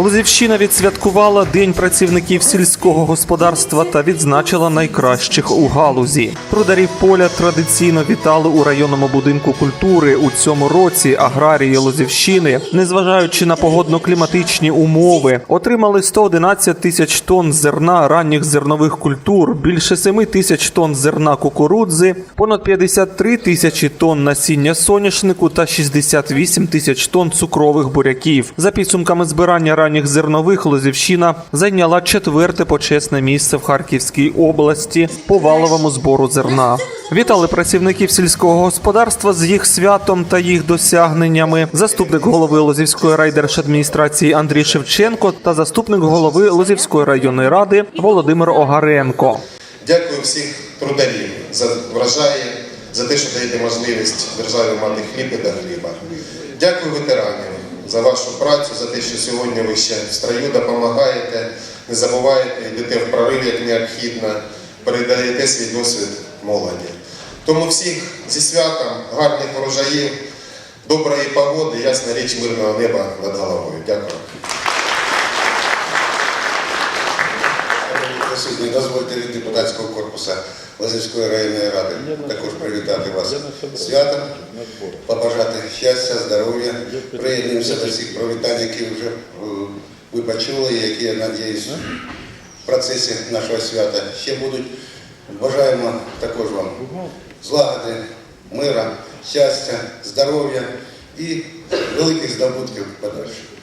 Лозівщина відсвяткувала День працівників сільського господарства та відзначила найкращих у галузі. Трударів поля традиційно вітали у районному будинку культури. У цьому році аграрії Лозівщини, незважаючи на погодно-кліматичні умови, отримали 111 тисяч тонн зерна ранніх зернових культур, більше 7 тисяч тонн зерна кукурудзи, понад 53 тисячі тонн насіння соняшнику та 68 тисяч тонн цукрових буряків. За підсумками збирання ранніх зернових Лозівщина зайняла четверте почесне місце в Харківській області по валовому збору зерна. Вітали працівників сільського господарства з їх святом та їх досягненнями. Заступник голови Лозівської райдержадміністрації Андрій Шевченко та заступник голови Лозівської районної ради Володимир Огаренко. Дякую всіх трударів за врожаї, за те, що даєте можливість державі мати хліб і до хліба. Дякую ветеранам за вашу працю, за те, що сьогодні ви ще в строю допомагаєте, не забуваєте, йдете в прорив як необхідно, передаєте свій досвід молоді. Тому всіх зі святом, гарних врожаїв, доброї погоди, ясна річ мирного неба над головою. Дякую. Присутні, дозвольте від депутатського корпусу Лазівської районної ради також привітати вас святом, побажати щастя, здоров'я. Приєднуємося до всіх привітань, які вже е, ви почули, які, я надіюсь, в процесі нашого свята ще будуть. Бажаємо також вам злагоди, мира, щастя, здоров'я і великих здобутків подальших.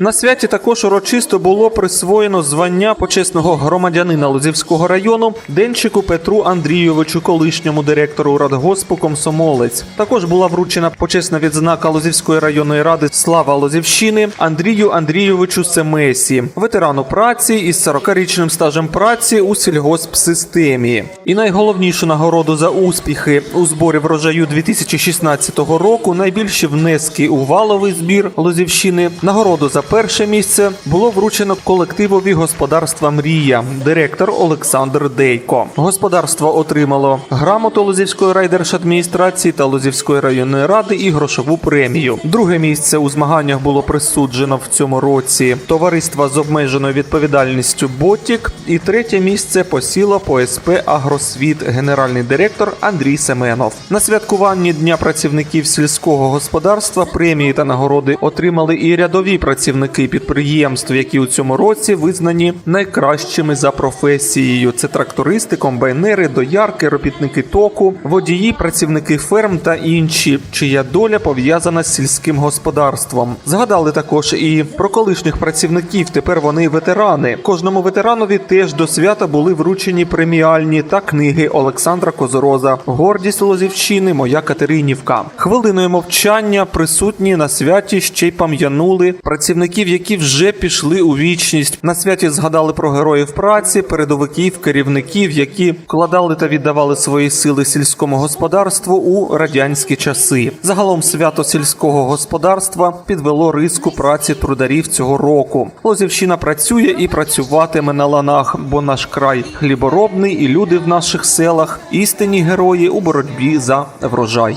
На святі також урочисто було присвоєно звання почесного громадянина Лозівського району Денчику Петру Андрійовичу, колишньому директору радгоспу Комсомолець. Також була вручена почесна відзнака Лозівської районної ради Слава Лозівщини Андрію Андрійовичу Семесі, ветерану праці із 40-річним стажем праці у сільгоспсистемі. І найголовнішу нагороду за успіхи у зборі врожаю 2016 року найбільші внески у валовий збір Лозівщини. Нагороду за перше місце було вручено колективові господарства Мрія, директор Олександр Дейко. Господарство отримало грамоту Лозівської райдержадміністрації та Лозівської районної ради і грошову премію. Друге місце у змаганнях було присуджено в цьому році товариства з обмеженою відповідальністю Ботік. І третє місце посіло по СП Агросвіт, генеральний директор Андрій Семенов. На святкуванні Дня працівників сільського господарства премії та нагороди отримали і рядові працівники підприємств, які у цьому році визнані найкращими за професією. Це трактористи, комбайнери, доярки, робітники току, водії, працівники ферм та інші, чия доля пов'язана з сільським господарством. Згадали також і про колишніх працівників. Тепер вони ветерани. Кожному ветеранові теж до свята були вручені преміальні та книги Олександра Козороза. Гордість Лозівщини, моя Катеринівка. Хвилиною мовчання присутні на святі ще й пам'янули працівників, які вже пішли у вічність. На святі згадали про героїв праці, передовиків, керівників, які вкладали та віддавали свої сили сільському господарству у радянські часи. Загалом свято сільського господарства підвело риску праці трударів цього року. Лозівщина працює і працюватиме на ланах, бо наш край хліборобний і люди в наших селах істинні герої у боротьбі за врожай.